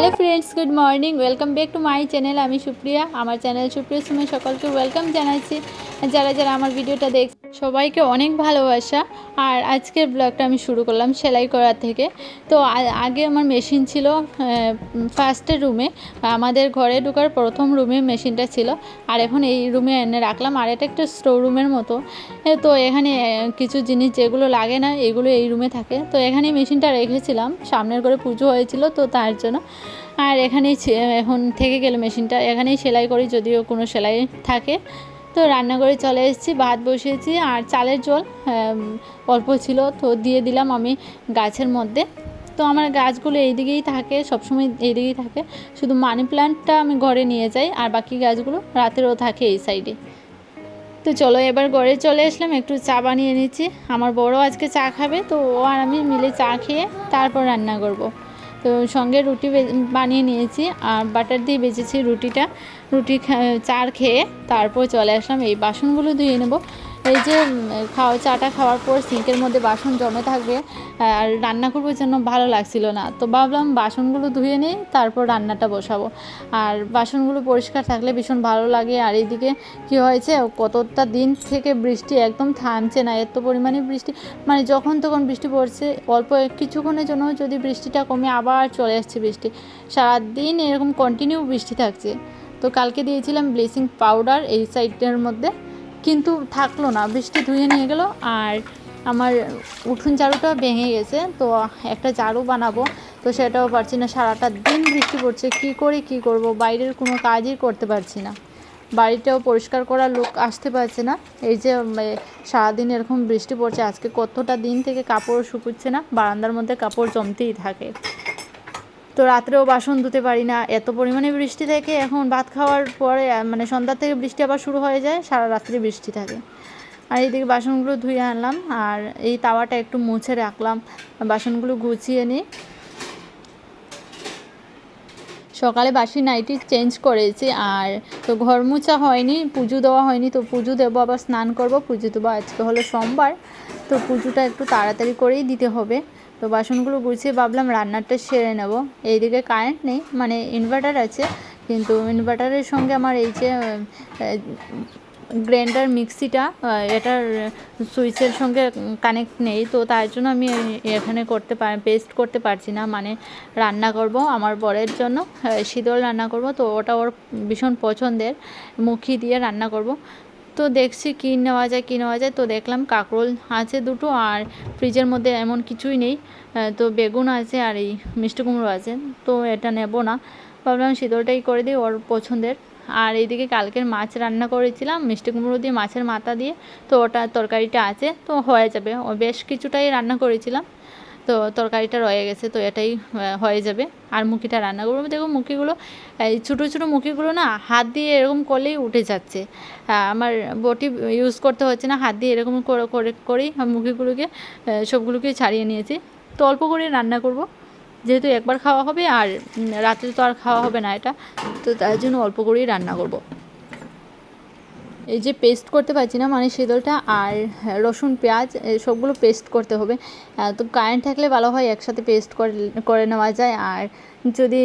Hello friends good morning welcome back to my channel আমি সুপ্রিয়া। আমার channel Supriya সুমে সকলকে welcome জানাচ্ছি। যারা যারা আমার ভিডিওটা দেখ সবাইকে অনেক ভালোবাসা। আর আজকের ব্লগটা আমি শুরু করলাম সেলাই করার থেকে। তো আগে আমার মেশিন ছিল ফার্স্টের রুমে আমাদের ঘরে ঢোকার প্রথম রুমে মেশিনটা ছিল। আর এখন এই রুমে এনে রাখলাম। আর এটা একটা স্টোর রুমের মতো। তো এখানে কিছু জিনিস যেগুলো লাগে না, এগুলো এই রুমে থাকে। তো এখানে মেশিনটা রেখেছিলাম। সামনের ঘরে পুজো হয়েছিল, তো তার জন্য। আর এখানেই এখন থেকে গেল মেশিনটা এখানেই সেলাই করি, যদিও কোনো সেলাই থাকে। তো রান্নাঘরে চলে এসেছি, ভাত বসিয়েছি আর চালের জল অল্প ছিল তো দিয়ে দিলাম আমি গাছের মধ্যে। তো আমার গাছগুলো এইদিকেই থাকে, সবসময় এইদিকেই থাকে। শুধু মানি প্ল্যান্টটা আমি ঘরে নিয়ে যাই আর বাকি গাছগুলো রাতেরও থাকে এই সাইডে। তো চলো এবার ঘরে চলে আসলাম, একটু চা বানিয়ে নিচ্ছি। আমার বড় আজকে চা খাবে, তো ও আর আমি মিলে চা খেয়ে তারপর রান্না করব। তো সঙ্গে রুটি বানিয়ে নিয়েছি আর বাটার দিয়ে বেজেছি রুটিটা। রুটি চার খেয়ে তারপর চলে আসলাম। এই বাসনগুলো ধুয়ে নেব। এই যে খাওয়া, চাটা খাওয়ার পর সিঙ্কের মধ্যে বাসন জমে থাকবে আর রান্না করব জন্য ভালো লাগছিল না। তো ভাবলাম বাসনগুলো ধুয়ে নিই, তারপর রান্নাটা বসাবো। আর বাসনগুলো পরিষ্কার থাকলে ভীষণ ভালো লাগে। আর এইদিকে কি হয়েছে, কতটা দিন থেকে বৃষ্টি একদম থামছে না, এত পরিমাণে বৃষ্টি। মানে যখন তখন বৃষ্টি পড়ছে, অল্প কিছুক্ষণের জন্য যদি বৃষ্টিটা কমে আবার চলে আসছে বৃষ্টি। সারাদিন এরকম কন্টিনিউ বৃষ্টি থাকছে। তো কালকে দিয়েছিলাম ব্লিচিং পাউডার এই সাইডটার মধ্যে, কিন্তু থাকল না। বৃষ্টি ধুয়ে নিয়ে গেল আর আমার উঠোন ঝাড়ুটা ভেঙে গেছে। তো একটা ঝাড়ু বানাবো, তো সেটাও পারছি না। সারাটা দিন বৃষ্টি পড়ছে, কি করে কি করব? বাইরের কোনো কাজই করতে পারছি না। বাড়িটাও পরিষ্কার করার লোক আসতে পারছে না। এই যে সারাদিন এরকম বৃষ্টি পড়ছে, আজকে কতটা দিন থেকে কাপড় শুকুচ্ছে না, বারান্দার মধ্যে কাপড় জমতেই থাকে। তো রাত্রেও বাসন ধুতে পারি না। এত পরিমাণে বৃষ্টি থাকে এখন ভাত খাওয়ার পরে মানে সন্ধ্যার থেকে বৃষ্টি আবার শুরু হয়ে যায়, সারা রাত্রে বৃষ্টি থাকে। আর এইদিকে বাসনগুলো ধুয়ে আনলাম, আর এই তাওয়াটা একটু মুছে রাখলাম। বাসনগুলো গুছিয়ে নিই। সকালে বাসি নাইটি চেঞ্জ করেছি, আর তো ঘর মোছা হয়নি, পুজো দেওয়া হয়নি, তো পুজো দেবো, আবার স্নান করব, পুজো দেবো, আজকে হলো সোমবার। তো পুজোটা একটু তাড়াতাড়ি করেই দিতে হবে। তো বাসনগুলো গুছিয়ে ভাবলাম রান্নাটা সেরে নেব। এইদিকে কারেন্ট নেই মানে ইনভার্টার আছে, কিন্তু ইনভার্টারের সঙ্গে আমার এই যে গ্রাইন্ডার মিক্সিটা এটার সুইচের সঙ্গে কানেক্ট নেই, তো তার জন্য আমি এখানে করতে পার পেস্ট করতে পারছি না। মানে রান্না করব আমার বরের জন্য শীতল রান্না করব, তো ওটা ওর ভীষণ পছন্দের। মুখি দিয়ে রান্না করব। তো দেখছি কী নেওয়া যায়, কী নেওয়া যায়। তো দেখলাম কাঁকরোল আছে দুটো আর ফ্রিজের মধ্যে এমন কিছুই নেই। তো বেগুন আছে আর এই মিষ্টি কুমড়ো আছে। তো এটা নেব না। ভাবলাম শীতলটাই করে দিই ওর পছন্দের। আর এইদিকে কালকের মাছ রান্না করেছিলাম, মিষ্টি কুমড়ো দিয়ে, মাছের মাথা দিয়ে। তো ওটা তরকারিটা আছে, তো হয়ে যাবে। বেশ কিছুটাই রান্না করেছিলাম। তো তরকারিটা রয়ে গেছে, তো এটাই হয়ে যাবে। আর মুখিটা রান্না করব। দেখো মুখিগুলো, এই ছোটো ছোটো মুখিগুলো না, হাত দিয়ে এরকম করলেই উঠে যাচ্ছে। আমার বটি ইউজ করতে হচ্ছে না, হাত দিয়ে এরকম করে করে, করেই মুখিগুলোকে সবগুলোকে ছাড়িয়ে নিয়েছি। তো অল্প করে রান্না করব। যেহেতু একবার খাওয়া হবে আর রাত্রে তো আর খাওয়া হবে না এটা, তো তার জন্য অল্প করেই রান্না করব। এই যে পেস্ট করতে পারছি না মানে শীতলটা আর রসুন, পেঁয়াজ সবগুলো পেস্ট করতে হবে। তো কারেন্ট থাকলে ভালো হয়, একসাথে পেস্ট করে নেওয়া যায়। আর যদি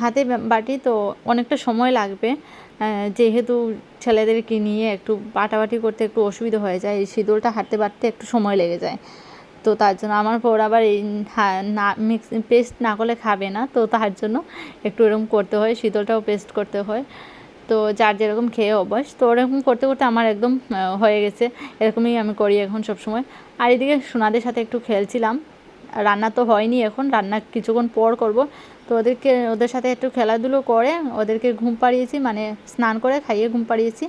হাতে বাটি, তো অনেকটা সময় লাগবে। যেহেতু ছেলেদেরকে নিয়ে একটু বাটাবাটি করতে একটু অসুবিধা হয়ে যায়, এই শীতলটা হাতে বাটতে একটু সময় লেগে যায়। তো তার জন্য আমার পর আবার এই না মিক্স পেস্ট না করলে খাবে না। তো তার জন্য একটু এরকম করতে হয়, শীতলটাও পেস্ট করতে হয়। তো যার যেরকম খেয়ে অভ্যাস, তো ওরকম করতে করতে আমার একদম হয়ে গেছে। এরকমই আমি করি এখন সবসময়। আর এদিকে সোনাদের সাথে একটু খেলছিলাম। রান্না তো হয়নি এখন, রান্না কিছুক্ষণ পর করব। তো ওদেরকে, ওদের সাথে একটু খেলাধুলো করে, ওদেরকে ঘুম পাড়িয়েছি মানে স্নান করে খাইয়ে ঘুম পাড়িয়েছি।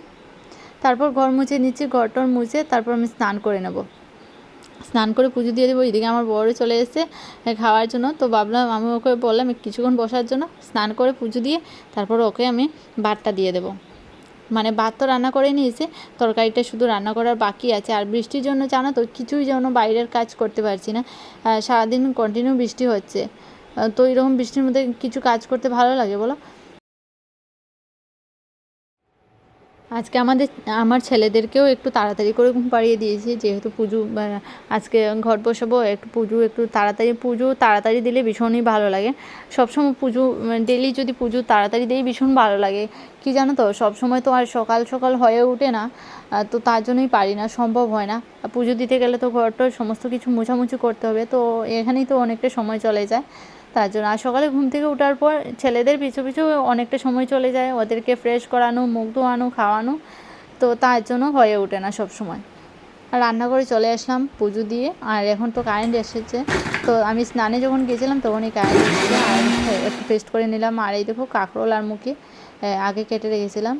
তারপর ঘর মুছে নিচ্ছি ঘর টর মুছে তারপর আমি স্নান করে নেব। স্নান করে পুজো দিয়ে দেবো, এদিকে আমার বড় চলে এসেছে খাওয়ার জন্য। তো ভাবলাম, আমি ওকে বললাম কিছুক্ষণ বসার জন্য স্নান করে পুজো দিয়ে তারপর ওকে আমি ভাতটা দিয়ে দেবো। মানে ভাত তো রান্না করে নিয়েছে, তরকারিটা শুধু রান্না করার বাকি আছে। আর বৃষ্টির জন্য জানো তো, কিছুই যেন বাইরের কাজ করতে পারছি না। সারাদিন কন্টিনিউ বৃষ্টি হচ্ছে। তো এরকম বৃষ্টির মধ্যে কিছু কাজ করতে ভালো লাগে বলো? আজকে আমাদের, আমার ছেলেদেরকেও একটু তাড়াতাড়ি করে ঘুম পাড়িয়ে দিয়েছি, যেহেতু পুজো আজকে ঘট বসাবো, একটু পুজো, একটু তাড়াতাড়ি পুজো, তাড়াতাড়ি দিলে ভীষণই ভালো লাগে। সবসময় পুজো ডেলি যদি পুজো তাড়াতাড়ি দিই ভীষণ ভালো লাগে। কি জানো তো, সবসময় তো আর সকাল সকাল হয়ে ওঠে না তো তার জন্যই পারি না, সম্ভব হয় না। পুজো দিতে গেলে তো ঘরটার সমস্ত কিছু মোছামুছি করতে হবে, তো এখানেই তো অনেকটা সময় চলে যায়। তার জন্য। আর সকালে ঘুম থেকে ওঠার পর ছেলেদের পিছু পিছু অনেকটা সময় চলে যায় ওদেরকে ফ্রেশ করানো, মুখ ধোয়ানো, খাওয়ানো। তো তার জন্য হয়ে ওঠে না সব সময় আর রান্না করে চলে আসলাম পুজো দিয়ে। আর এখন তো কারেন্ট এসেছে। তো আমি স্নানে যখন গেছিলাম তখনই কারেন্ট এসেছে। আর একটু পেস্ট করে নিলাম। আর এই দেখো কাঁকরোল আর মুখে আগে কেটে রেখেছিলাম।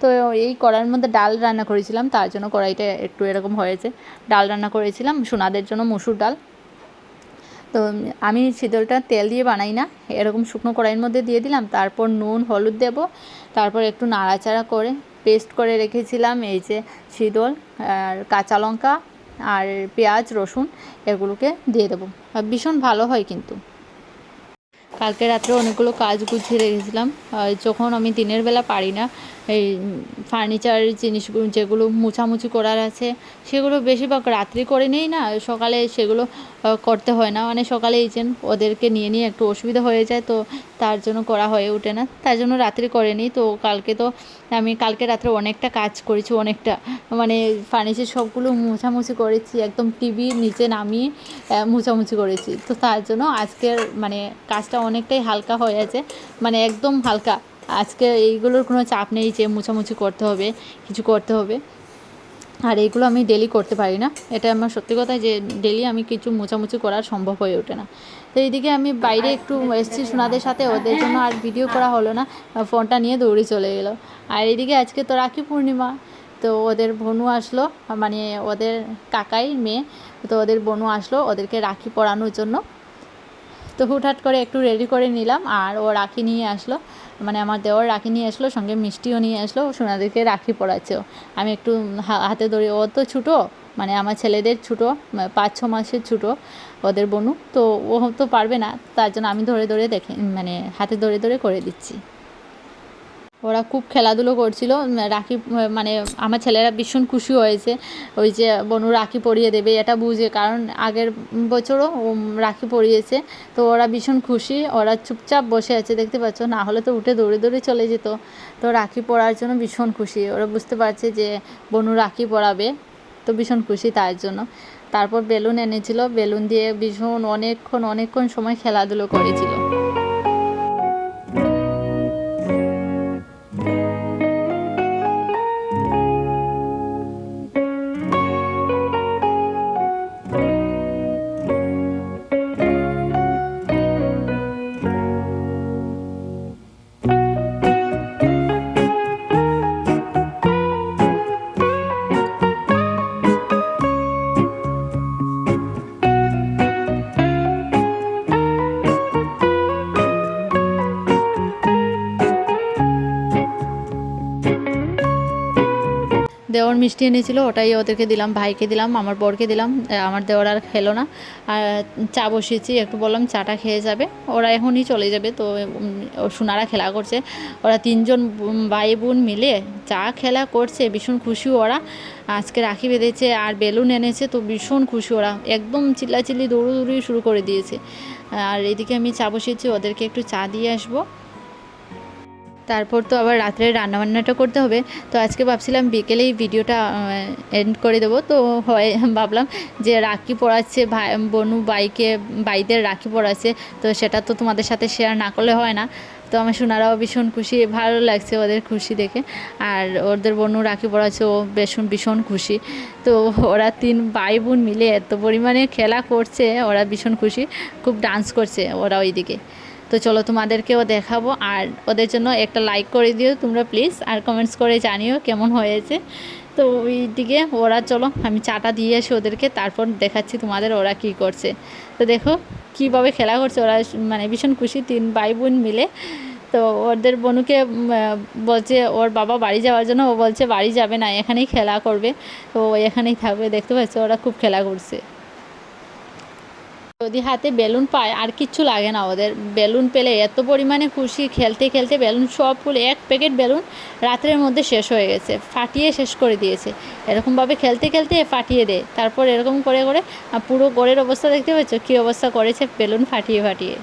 তো এই কড়াইয়ের মধ্যে ডাল রান্না করেছিলাম। তার জন্য কড়াইটা একটু এরকম হয়েছে। ডাল রান্না করেছিলাম। সোনাদের জন্য মসুর ডাল। তো আমি শীতলটা তেল দিয়ে বানাই না, এরকম শুকনো কড়াইয়ের মধ্যে দিয়ে দিলাম, তারপর নুন, হলুদ দেব, তারপর একটু নাড়াচাড়া করে পেস্ট করে রেখেছিলাম, এই যে শীতল আর কাঁচা লঙ্কা আর পেঁয়াজ, রসুন, এগুলোকে দিয়ে দেবো ভীষণ ভালো হয় কিন্তু। কালকে রাত্রে অনেকগুলো কাজ গুছিয়ে রেখেছিলাম যখন আমি দিনের বেলা পারি না এই ফার্নিচার জিনিসগুলো, যেগুলো মুছামুছি করার আছে, সেগুলো বেশিরভাগ রাত্রি করে নেই না, সকালে সেগুলো করতে হয় না। মানে সকালে এই যে ওদেরকে নিয়ে নিয়ে একটু অসুবিধা হয়ে যায়, তো তার জন্য করা হয়ে ওঠে না। তার জন্য রাত্রি করে নিই, তো কালকে তো আমি কালকে রাত্রে অনেকটা কাজ করেছি, অনেকটা। মানে ফার্নিচার সবগুলো মোছামুছি করেছি, একদম টিভি নিচে নামিয়ে মোছামুছি করেছি। তো তার জন্য আজকের মানে কাজটা অনেকটাই হালকা হয়ে আছে। মানে একদম হালকা। আজকে এইগুলোর কোনো চাপ নেই যে মোছামুছি করতে হবে, কিছু করতে হবে। আর এইগুলো আমি ডেলি করতে পারি না। এটা আমার সত্যি কথা যে ডেলি আমি কিছু মোছামুছি করা সম্ভব হয়ে ওঠে না। তো এইদিকে আমি বাইরে একটু এসেছি সোনাদের সাথে, ওদের জন্য আর ভিডিও করা হলো না ফোনটা নিয়ে দৌড়ে চলে গেলো আর এইদিকে আজকে তো রাখি পূর্ণিমা, তো ওদের বনু আসলো মানে ওদের কাকাই মেয়ে, তো ওদের বনু আসলো, ওদেরকে রাখি পরানোর জন্য। তো হুটহাট করে একটু রেডি করে নিলাম আর ও রাখি নিয়ে আসলো। মানে আমার দেওয়ার রাখি নিয়ে আসলো, সঙ্গে মিষ্টিও নিয়ে আসলো, সোনাদেরকে রাখি পড়াচ্ছে ও। আমি একটু হাতে ধরে, ও তো ছুটো মানে আমার ছেলেদের ছুটো পাঁচ, ছ মাসের ছুটো, ওদের বনু। তো ও তো পারবে না, তার জন্য আমি ধরে ধরে দেখে মানে হাতে ধরে ধরে করে দিচ্ছি। ওরা খুব খেলাধুলো করছিল। রাখি মানে আমার ছেলেরা ভীষণ খুশি হয়েছে। ওই যে বনু রাখি পরিয়ে দেবে, এটা বুঝে। কারণ আগের বছরও রাখি পরিয়েছে, তো ওরা ভীষণ খুশি। ওরা চুপচাপ বসে আছে, দেখতে পাচ্ছ? না হলে তো উঠে দৌড়ে দৌড়ে চলে যেত। তো রাখি পরার জন্য ভীষণ খুশি। ওরা বুঝতে পারছে যে বনু রাখি পরাবে তো ভীষণ খুশি তার জন্য। তারপর বেলুন এনেছিল। বেলুন দিয়ে ভীষণ অনেকক্ষণ অনেকক্ষণ সময় খেলাধুলো করেছিল। দেওয়ার মিষ্টি এনেছিল, ওটাই ওদেরকে দিলাম, ভাইকে দিলাম, আমার বরকে দিলাম আমার দেওয়ার আর খেলো না। আর চা বসিয়েছি, একটু বললাম চাটা খেয়ে যাবে, ওরা এখনই চলে যাবে, তো সোনারা খেলা করছে। ওরা তিনজন ভাই বোন মিলে চা খেলা করছে, ভীষণ খুশি ওরা। আজকে রাখি বেঁধেছে আর বেলুন এনেছে, তো ভীষণ খুশি ওরা। একদম চিল্লাচিল্লি দৌড়োদৌড়ি শুরু করে দিয়েছে। আর এদিকে আমি চা বসিয়েছি, ওদেরকে একটু চা দিয়ে আসব। তারপর তো আবার রাত্রে রান্নাবান্নাটা করতে হবে। তো আজকে ভাবছিলাম বিকেলেই ভিডিওটা এন্ড করে দেবো। তো হয়, ভাবলাম যে রাখি পড়াচ্ছে ভাই, বনু বাইকে, বাইদের রাখি পড়াচ্ছে তো সেটা তো তোমাদের সাথে শেয়ার না করলে হয় না। তো আমার সোনারাও ভীষণ খুশি, ভালো লাগছে ওদের খুশি দেখে। আর ওদের বনু রাখি পড়াচ্ছে ও ভীষণ ভীষণ খুশি। তো ওরা তিন ভাই বোন মিলে এত পরিমাণে খেলা করছে, ওরা ভীষণ খুশি, খুব ডান্স করছে ওরা ওইদিকে। তো চলো তোমাদেরকেও দেখাবো আর ওদের জন্য একটা লাইক করে দিও তোমরা প্লিজ আর কমেন্টস করে জানিও কেমন হয়েছে। তো ওই দিকে ওরা চলো আমি চাটা দিয়ে আসি ওদেরকে, তারপর দেখাচ্ছি তোমাদের ওরা কি করছে। তো দেখো কীভাবে খেলা করছে ওরা মানে ভীষণ খুশি তিন ভাই বোন মিলে। তো ওদের বনুকে বলছে ওর বাবা বাড়ি যাওয়ার জন্য, ও বলছে বাড়ি যাবে না, এখানেই খেলা করবে। তো এখানেই থাকবে, দেখতে পাচ্ছ? ওরা খুব খেলা করছে। যদি হাতে বেলুন পায়, আর কিচ্ছু লাগে না ওদের। বেলুন পেলে এত পরিমাণে খুশি, খেলতে খেলতে বেলুন সব ফুলে এক প্যাকেট বেলুন রাত্রের মধ্যে শেষ হয়ে গেছে, ফাটিয়ে শেষ করে দিয়েছে। এরকমভাবে খেলতে খেলতে ফাটিয়ে দেয়। তারপর এরকম করে করে পুরো গড়ের অবস্থা দেখতে পাচ্ছ? কী অবস্থা করেছে বেলুন ফাটিয়ে ফাটিয়ে।